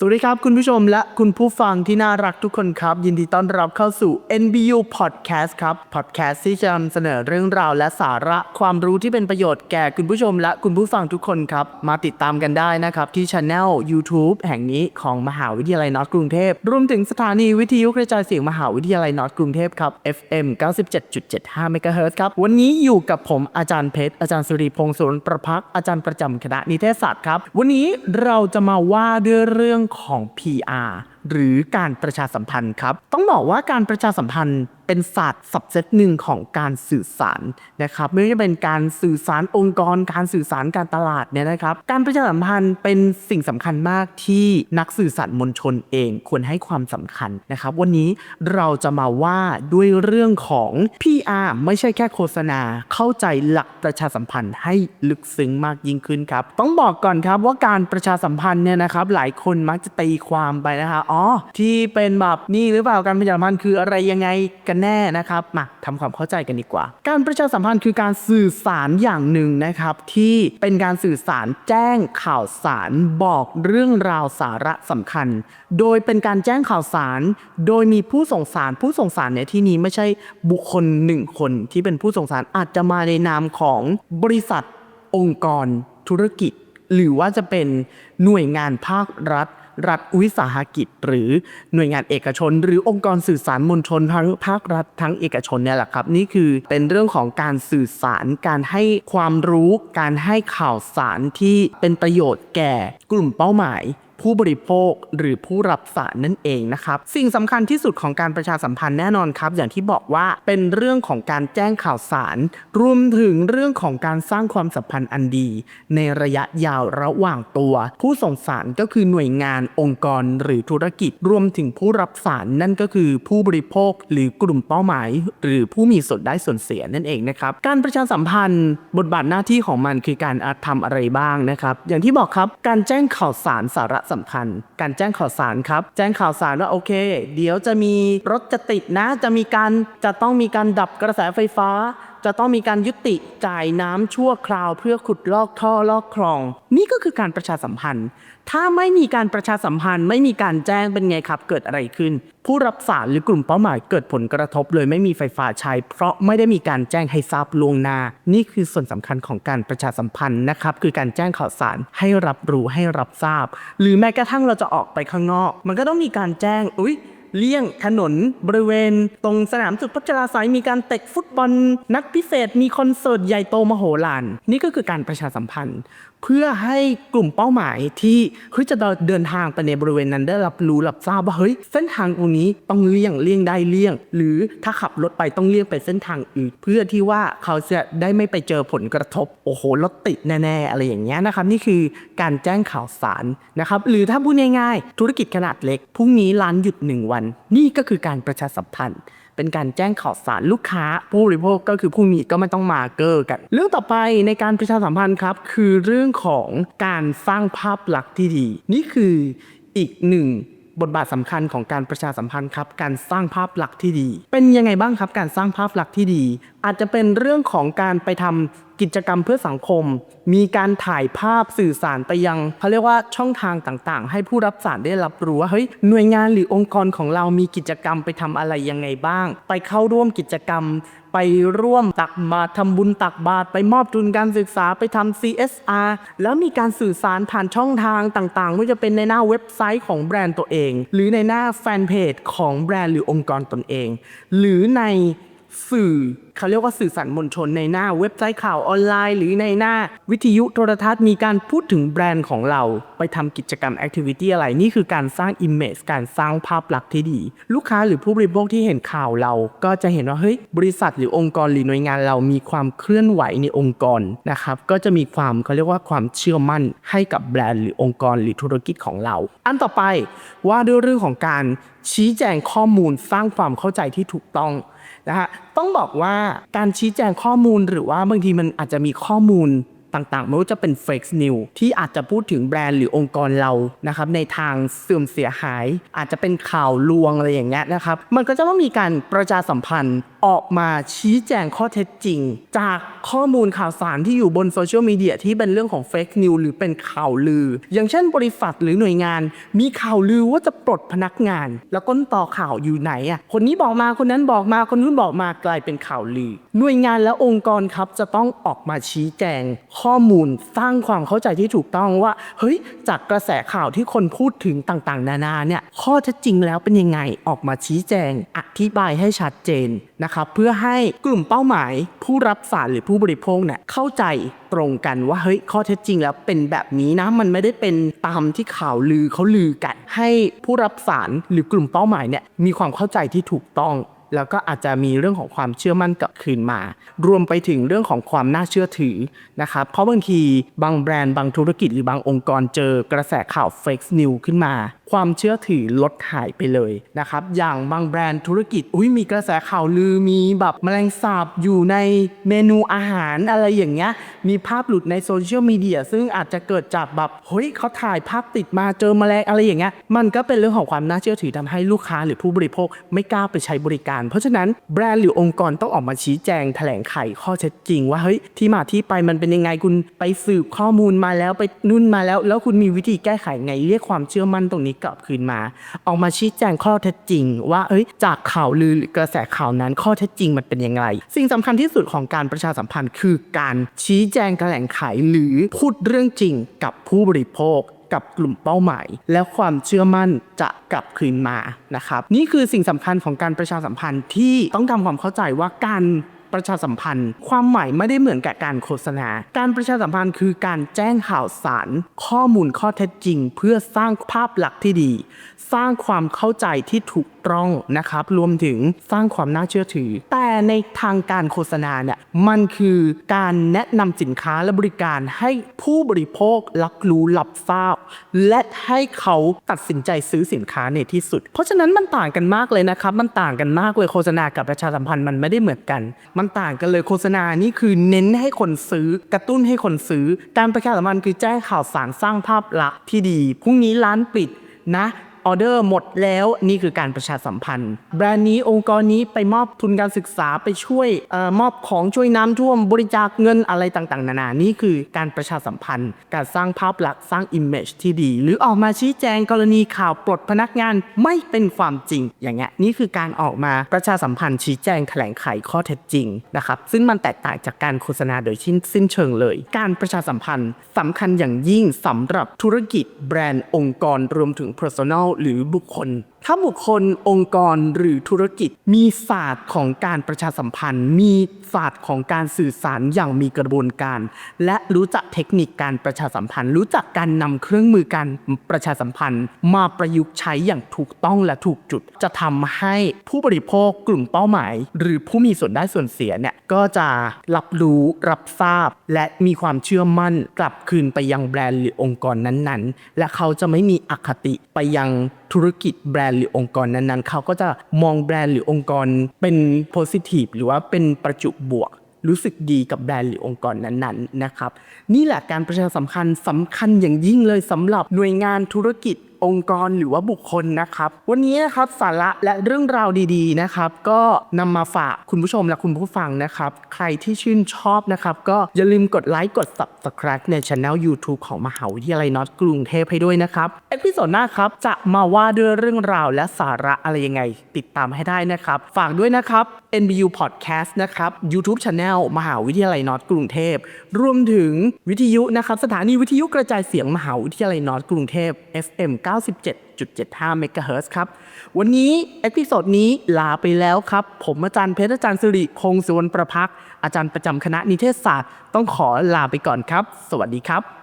สวัสดีครับ คุณผู้ชมและคุณผู้ฟังที่น่ารักทุกคนครับ ยินดีต้อนรับเข้าสู่ NBU Podcast ครับ Podcast ที่จะนำเสนอเรื่องราวและสาระความรู้ที่เป็นประโยชน์แก่คุณผู้ชมและคุณผู้ฟังทุกคนครับ มาติดตามกันได้นะครับ ที่ช anel YouTube แห่งนี้ของมหาวิทยาลัยนอร์กรุงเทพ รวมถึงสถานีวิทยุกระจายเสียงมหาวิทยาลัยนอร์กรุงเทพครับ FM 97.75 MHz ครับวันนี้อยู่กับผมอาจารย์เพชรอาจารย์สุริพงศ์สุรประพักอาจารย์ประจำคณะนิเทศศาสตร์ครับวันนี้เราจะมาว่าด้วยเรื่องของ PR หรือการประชาสัมพันธ์ครับ ต้องบอกว่าการประชาสัมพันธ์เป็นศาสตร์ subset หนึ่งของการสื่อสารนะครับไม่ว่าจะเป็นการสื่อสารองค์กร การสื่อสารการตลาดเนี่ยนะครับ การประชาสัมพันธ์เป็นสิ่งสำคัญมากที่นักสื่อสารมวลชนเองควรให้ความสำคัญนะครับ วันนี้เราจะมาว่าด้วยเรื่องของ PR ไม่ใช่แค่โฆษณาเข้าใจหลักประชาสัมพันธ์ให้ลึกซึ้งมากยิ่งขึ้นครับ ต้องบอกก่อนครับว่าการประชาสัมพันธ์เนี่ยนะครับหลายคนมักจะตีความไปนะคะอ๋อ ที่เป็นแบบนี่หรือเปล่าการประชาสัมพันธ์คืออะไรยังไงกันแน่นะครับ มาทำความเข้าใจกันดีกว่า การประชาสัมพันธ์คือการสื่อสารอย่างหนึ่งนะครับ ที่เป็นการสื่อสารแจ้งข่าวสารบอกเรื่องราวสาระสำคัญ โดยเป็นการแจ้งข่าวสาร โดยมีผู้ส่งสารผู้ส่งสารในที่นี้ไม่ใช่บุคคลหนึ่งคนที่เป็นผู้ส่งสารอาจจะมาในนามของบริษัทองค์กรธุรกิจ หรือว่าจะเป็นหน่วยงานภาครัฐ รัฐวิสาหกิจ หรือหน่วยงานเอกชน หรือองค์กรสื่อสารมวลชนทั้งภาครัฐทั้งเอกชนเนี่ยแหละครับ นี่คือเป็นเรื่องของการสื่อสารการให้ความรู้ การให้ข่าวสารที่เป็นประโยชน์แก่กลุ่มเป้าหมาย ผู้บริโภคหรือผู้รับสารนั่นเองนะครับ สิ่งสำคัญที่สุดของการประชาสัมพันธ์แน่นอนครับ อย่างที่บอกว่าเป็นเรื่องของการแจ้งข่าวสาร รวมถึงเรื่องของการสร้างความสัมพันธ์อันดี ในระยะยาวระหว่างตัว ผู้ส่งสารก็คือหน่วยงานองค์กรหรือธุรกิจ รวมถึงผู้รับสารนั่นก็คือผู้บริโภคหรือกลุ่มเป้าหมาย หรือผู้มีส่วนได้ส่วนเสียนั่นเองนะครับการประชาสัมพันธ์ บทบาทหน้าที่ของมันคือการทำอะไรบ้างนะครับ อย่างที่บอกครับการแจ้งข่าวสารสาระสำคัญ การแจ้งข่าวสารครับ แจ้งข่าวสารว่าโอเค เดี๋ยวจะมีรถจะติดนะ จะมีการจะต้องมีการดับกระแสไฟฟ้า จะต้องมีการยุติจ่ายน้ำชั่วคราว เพื่อขุดลอกท่อลอกคลอง นี่ก็คือการประชาสัมพันธ์ ถ้าไม่มีการประชาสัมพันธ์ ไม่มีการแจ้งเป็นไงครับ เกิดอะไรขึ้น ผู้รับสารหรือกลุ่มเป้าหมายเกิดผลกระทบเลยไม่มีไฟฟ้าใช้ เพราะไม่ได้มีการแจ้งให้ทราบล่วงหน้า นี่คือส่วนสำคัญของการประชาสัมพันธ์นะครับคือการแจ้งข่าวสารให้รับรู้ให้รับทราบ หรือแม้กระทั่งเราจะออกไปข้างนอก มันก็ต้องมีการแจ้งอุ้ย เลี่ยงถนนบริเวณ ตรงสนามสุดพัชราสายมีการเตะฟุตบอล นักพิเศษมีคอนเสิร์ตใหญ่โตมโหฬารนี่ก็คือการประชาสัมพันธ์ เพื่อให้กลุ่มเป้าหมายที่เฮ้ยจะเดินทางไปในบริเวณนั้นได้รับรู้รับทราบว่าเฮ้ยเส้นทางตรงนี้ต้องเลี่ยงเลี่ยงได้เลี่ยง หรือถ้าขับรถไปต้องเลี่ยงไปเส้นทางอื่น เพื่อที่ว่าเขาจะได้ไม่ไปเจอผลกระทบโอ้โหรถติดแน่ๆอะไรอย่างเงี้ยนะครับนี่คือการแจ้งข่าวสารนะครับหรือถ้าพูดง่ายๆธุรกิจขนาดเล็กพรุ่งนี้ร้านหยุดหนึ่งวัน นี่ก็คือการประชาสัมพันธ์ เป็นการแจ้งข่าวสารลูกค้า ผู้บริโภคก็คือผู้มีก็ไม่ต้องมาเกอร์กัน เรื่องต่อไปในการประชาสัมพันธ์ครับ คือเรื่องของการสร้างภาพลักษณ์ที่ดี นี่คืออีกหนึ่งบทบาทสำคัญของการประชาสัมพันธ์ครับ การสร้างภาพลักษณ์ที่ดี เป็นยังไงบ้างครับ การสร้างภาพลักษณ์ที่ดี อาจจะเป็นเรื่องของการไปทำกิจกรรมเพื่อสังคม มีการถ่ายภาพสื่อสารไปยังเขาเรียกว่าช่องทางต่างๆ ให้ผู้รับสารได้รับรู้ว่าเฮ้ยหน่วยงานหรือองค์กรของเรามีกิจกรรมไปทำอะไรยังไงบ้าง ไปเข้าร่วมกิจกรรม ไปร่วมตักบาตรทำบุญตักบาตรไปมอบทุนการศึกษาไปทำ CSR แล้วมีการสื่อสารผ่านช่องทางต่างๆไม่ว่าจะเป็นในหน้าเว็บไซต์ของแบรนด์ตัวเอง หรือในหน้าแฟนเพจของแบรนด์หรือองค์กรตนเอง หรือใน สื่อเขาเรียกว่าสื่อสารมวลชนในหน้าเว็บไซต์ข่าวออนไลน์ หรือในหน้าวิทยุโทรทัศน์มีการพูดถึงแบรนด์ของเราไปทำกิจกรรมแอคทิวิตี้อะไร นี่คือการสร้าง Image การสร้างภาพลักษณ์ที่ดี ลูกค้าหรือผู้บริโภคที่เห็นข่าวเรา ก็จะเห็นว่าเฮ้ยบริษัทหรือองค์กรหรือหน่วยงานเรามีความเคลื่อนไหวในองค์กรนะครับก็จะมีความเขาเรียกว่าความเชื่อมั่นให้กับแบรนด์หรือองค์กรหรือธุรกิจของเรา อันต่อไปว่าด้วยเรื่องของการชี้แจงข้อมูลสร้างความเข้าใจที่ถูกต้อง นะฮะต้องบอกว่าการชี้แจงข้อมูลหรือว่าบางทีมันอาจจะมีข้อมูล ต่างๆ ไม่ว่าจะเป็น fake news ที่อาจจะพูดถึงแบรนด์หรือองค์กรเรานะครับในทางเสื่อมเสียหาย อาจจะเป็นข่าวลวงอะไรอย่างเงี้ยนะครับ มันก็จะต้องมีการประชาสัมพันธ์ออกมาชี้แจงข้อเท็จจริง จากข้อมูลข่าวสารที่อยู่บนโซเชียลมีเดียที่เป็นเรื่องของ fake news หรือเป็นข่าวลือ อย่างเช่นบริษัทหรือหน่วยงาน มีข่าวลือว่าจะปลดพนักงาน แล้วก้นต่อข่าวอยู่ไหนอะคนนี้บอกมาคนนั้นบอกมาคนนู้นบอกมากลายเป็นข่าวลือ หน่วยงานและองค์กรครับจะต้องออกมาชี้แจงข้อมูลสร้างความเข้าใจที่ถูกต้องว่า เฮ้ย จากกระแสข่าวที่คนพูดถึงต่างๆ นานาเนี่ยข้อเท็จจริงแล้วเป็นยังไงออกมาชี้แจง อธิบายให้ชัดเจนนะครับเพื่อให้กลุ่มเป้าหมาย ผู้รับสารหรือผู้บริโภคเนี่ยเข้าใจตรงกันว่าเฮ้ยข้อเท็จจริงแล้วเป็นแบบนี้นะมันไม่ได้เป็นตามที่ข่าวลือเขาลือกัน ให้ผู้รับสารหรือกลุ่มเป้าหมายเนี่ยมีความเข้าใจที่ถูกต้อง แล้วก็อาจจะมีเรื่องของความเชื่อมั่นกลับคืนมา รวมไปถึงเรื่องของความน่าเชื่อถือนะครับ เพราะบางทีบางแบรนด์บางธุรกิจหรือบางองค์กรเจอกระแสข่าวเฟกซ์นิวขึ้นมา ความเชื่อถือลดหายไปเลยนะครับ อย่างบางแบรนด์ธุรกิจ อุ้ยมีกระแสข่าวลือมีแบบแมลงสาบอยู่ในเมนูอาหารอะไรอย่างเงี้ย มีภาพหลุดในโซเชียลมีเดียซึ่งอาจจะเกิดจากแบบ เฮ้ยเขาถ่ายภาพติดมาเจอแมลงอะไรอย่างเงี้ย มันก็เป็นเรื่องของความน่าเชื่อถือทำให้ลูกค้าหรือผู้บริโภคไม่กล้าไปใช้บริการ เพราะฉะนั้นแบรนด์หรือองค์กรต้องออกมาชี้แจงแถลงไขข้อเท็จจริง ว่าเฮ้ยที่มาที่ไปมันเป็นยังไงคุณไปสืบข้อมูลมาแล้วไปนุ่นมาแล้ว แล้วคุณมีวิธีแก้ไขไงเรียกความเชื่อมั่นตรงนี้กลับคืนมา ออกมาชี้แจงข้อเท็จจริง ว่าเอ้ยจากข่าวลือหรือกระแสข่าวนั้นข้อเท็จจริงมันเป็นยังไง สิ่งสำคัญที่สุดของการประชาสัมพันธ์คือการชี้แจงแถลงไขหรือพูดเรื่องจริงกับผู้บริโภคกับกลุ่มเป้าหมาย แล้วความเชื่อมั่นจะกลับคืนมานะครับ นี่คือสิ่งสำคัญของการประชาสัมพันธ์ที่ต้องทำความเข้าใจว่าการ ประชาสัมพันธ์ ความหมายไม่ได้เหมือนกับการโฆษณา การประชาสัมพันธ์คือการแจ้งข่าวสาร ข้อมูลข้อเท็จจริง เพื่อสร้างภาพลักษณ์ที่ดี สร้างความเข้าใจที่ถูกต้องนะครับ รวมถึงสร้างความน่าเชื่อถือ แต่ในทางการโฆษณาเนี่ยมันคือการแนะนำสินค้าและบริการให้ผู้บริโภครับรู้รับทราบ และให้เขาตัดสินใจซื้อสินค้าในที่สุด เพราะฉะนั้นมันต่างกันมากเลยนะครับ มันต่างกันมากเลยโฆษณากับประชาสัมพันธ์มันไม่ได้เหมือนกันมันต่างกันเลยโฆษณานี่คือเน้นให้คนซื้อกระตุ้นให้คนซื้อ การประชาสัมพันธ์คือแจ้งข่าวสารสร้างภาพลักษณ์ที่ดีพรุ่งนี้ร้านปิดนะ ออเดอร์หมดแล้วนี่คือการประชาสัมพันธ์ แบรนด์นี้องค์กรนี้ไปมอบทุนการศึกษาไปช่วยออมอบของช่วยน้ำท่วมบริจาคเงินอะไรต่างๆ นานา นี่คือการประชาสัมพันธ์ การสร้างภาพลักษณ์สร้าง image ที่ดี หรือออกมาชี้แจงกรณีข่าวปลดพนักงานไม่เป็นความจริง อย่างเงี้ยนี่คือการออกมาประชาสัมพันธ์ชี้แจงแถลงไขข้อเท็จจริงนะครับซึ่งมันแตกต่างจากการโฆษณาโดยชิ้นสิ้นเชิงเลย การประชาสัมพันธ์สำคัญอย่างยิ่งสำหรับธุรกิจแบรนด์องค์กรรวมถึง personal หรือบุคคลถ้าบุคคลองค์กรหรือธุรกิจ มีศาสตร์ของการประชาสัมพันธ์ มีศาสตร์ของการสื่อสารอย่างมีกระบวนการ และรู้จักเทคนิคการประชาสัมพันธ์ รู้จักการนำเครื่องมือการประชาสัมพันธ์ มาประยุกต์ใช้อย่างถูกต้องและถูกจุด จะทำให้ผู้บริโภคกลุ่มเป้าหมาย หรือผู้มีส่วนได้ส่วนเสียเนี่ยก็จะรับรู้รับทราบ และมีความเชื่อมั่นกลับคืนไปยังแบรนด์หรือองค์กรนั้นๆ และเขาจะไม่มีอคติไปยัง ธุรกิจแบรนด์หรือองค์กรนั้นๆ เขาก็จะมองแบรนด์หรือองค์กรเป็นโพซิทีฟหรือว่าเป็นประจุบวก รู้สึกดีกับแบรนด์หรือองค์กรนั้นๆนะครับ นี่แหละการประชาสัมพันธ์สำคัญอย่างยิ่งเลยสำหรับหน่วยงานธุรกิจ องค์กรหรือว่าบุคคลนะครับ วันนี้นะครับสาระและเรื่องราวดีๆนะครับ ก็นำมาฝากคุณผู้ชมและคุณผู้ฟังนะครับ ใครที่ชื่นชอบนะครับ ก็อย่าลืมกดไลค์กด subscribe ในช anel YouTube ของมหาวิทยาลัยน็อตกรุงเทพให้ด้วยนะครับเอพิโซดหน้าครับ จะมาว่าด้วยเรื่องราวและสาระอะไรยังไง ติดตามให้ได้นะครับ ฝากด้วยนะครับ NBU Podcast นะครับ YouTube Channel มหาวิทยาลัยน็อตกรุงเทพรวมถึงวิทยุนะครับสถานีวิทยุกระจายเสียงมหาวิทยาลัยน็อตกรุงเทพ FM 97.75 MHz ครับ วันนี้เอพิโซดนี้ลาไปแล้วครับ ผมอาจารย์เพชรอาจารย์สิริคงสุวรรณประพักอาจารย์ประจำคณะนิเทศศาสตร์ ต้องขอลาไปก่อนครับ สวัสดีครับ